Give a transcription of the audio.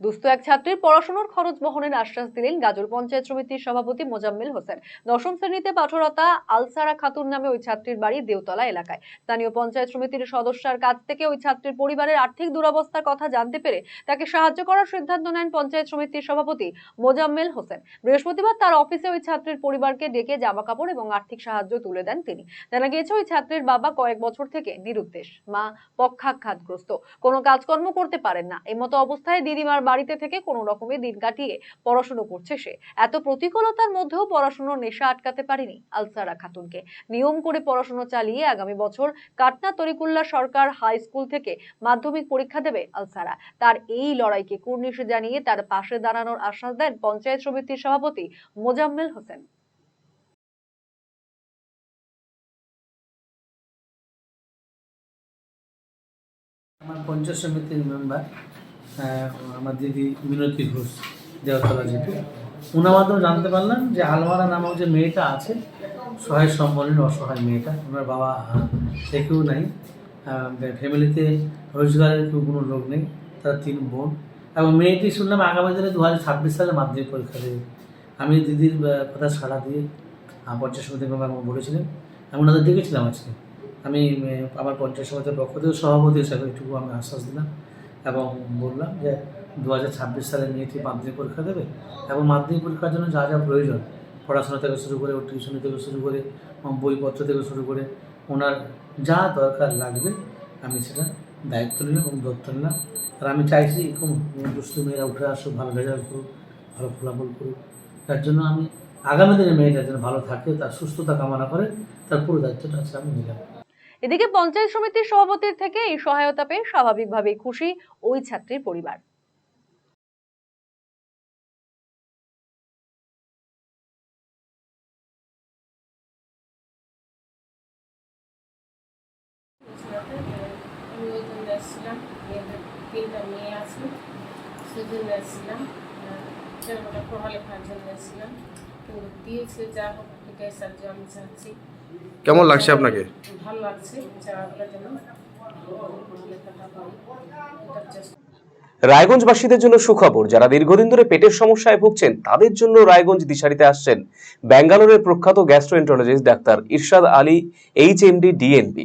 দুস্থ এক ছাত্রীর পড়াশোনার খরচ বহনের আশ্বাস দিলেন গাজল পঞ্চায়েত সমিতির সভাপতি মোজাম্মেল হোসেন। দশম শ্রেণীতে পাঠরতা আলসারা খাতুন নামে ওই ছাত্রীর বাড়ি দেওতলা এলাকায়। স্থানীয় পঞ্চায়েত সমিতির সদস্যের কাছ থেকে ওই ছাত্রীর পরিবারের আর্থিক দুরবস্থার কথা জানতে পেরে তাকে সাহায্য করার সিদ্ধান্ত নেন পঞ্চায়েত সমিতির সভাপতি মোজাম্মেল হোসেন। বৃহস্পতিবার তার অফিসে ওই ছাত্রীর পরিবারকে ডেকে জামা কাপড় এবং আর্থিক সাহায্য তুলে দেন তিনি। জানা গিয়েছে, ওই ছাত্রীর বাবা কয়েক বছর থেকে নিরুদ্দেশ। মা পক্ষাঘাতগ্রস্ত। কোনো কাজকর্ম করতে পারেন না। এই মতো অবস্থায় দিদিমার বাড়িতে থেকে কোনো রকমে দিন কাটিয়ে পড়াশুনো করছে সে। এত প্রতিকূলতার মধ্যেও পড়াশুনোর নেশা আটকাতে পারেনি আলসারা খাতুনকে। নিয়ম করে পড়াশুনো চালিয়ে আগামী বছর কাটনা তরিকুল্লা সরকার হাই স্কুল থেকে মাধ্যমিক পরীক্ষা দেবে আলসারা। তার এই লড়াইকে কুর্নিশ জানিয়ে তার পাশে দাঁড়ানোর আশ্বাস দেন পঞ্চায়েত সমিতির সভাপতি মোজাম্মেল হোসেন। আমার পঞ্চায়েত সমিতির মেম্বার আমার দিদি মিনতি ঘোষ দেওতলা যেটি ওনার মাধ্যমে জানতে পারলাম যে আলমারা নামক যে মেয়েটা আছে, সহায় সম্বলের অসহায় মেয়েটা ওনার বাবা সে কেউ নাই ফ্যামিলিতে রোজগারের কেউ কোনো লোক নেই, তারা তিন বোন। এবং মেয়েটি শুনলাম আগামী দিনে দু হাজার ছাব্বিশ সালে মাধ্যমিক পরীক্ষা দেবে। আমি দিদির কথা সাড়া দিয়ে পঞ্চায়েত সমিতির আমাকে বলেছিলেন। আমি ওনাদের দেখেছিলাম আজকে। আমি আমার পঞ্চায়েত সমিতির পক্ষ থেকে সভাপতি হিসাবে এটুকু আমি আশ্বাস দিলাম। এবং বললাম যে দু হাজার ছাব্বিশ সালে মেয়েটি মাধ্যমিক পরীক্ষা দেবে এবং মাধ্যমিক পরীক্ষার জন্য যা যা প্রয়োজন, পড়াশোনা থেকে শুরু করে ওর টিউশনি থেকে শুরু করে বইপত্র থেকে শুরু করে, ওনার যা দরকার লাগবে, আমি সেটা দায়িত্ব নিলাম এবং দত্ত নিলাম। আর আমি চাইছি এরকম দুষ্টু মেয়েরা উঠে আসুক, ভালো রেজাল্ট করুক, ভালো ফলাফল করুক। তার জন্য আমি আগামী দিনে মেয়েটা যেন ভালো থাকে, তার সুস্থতা কামনা করে, তার পুরো দায়িত্বটা আছে আমি নিলাম। এদিকে পঞ্চায়েত সমিতির সভাপতির থেকে এই সহায়তা পেয়ে স্বাভাবিকভাবেই খুশি ওই ছাত্রীর পরিবার। আমি ওই জন্য মেয়েদের তিনটা মেয়ে আছে, সেজন্য ছেলেমেয়েটা পড়ালেখার জন্য এসেছিলাম। কিন্তু দিয়েছে যা হোক এটাই সাহায্য আমি চাচ্ছি। কেমন লাগছে আপনাকে? ভালো লাগছে চাওয়াগুলো যেন লেখাটা এটার চেষ্টা রায়গঞ্জবাসীদের জন্য সুখবর যারা দীর্ঘদিন ধরে পেটের সমস্যায় ভুগছেন তাদের জন্য রায়গঞ্জ দিশারিতে আসছেন ব্যাঙ্গালোরের প্রখ্যাত গ্যাস্ট্রোএন্টারোলজিস্ট ডাক্তার ইরশাদ আলী এইচ এমডি ডিএনবি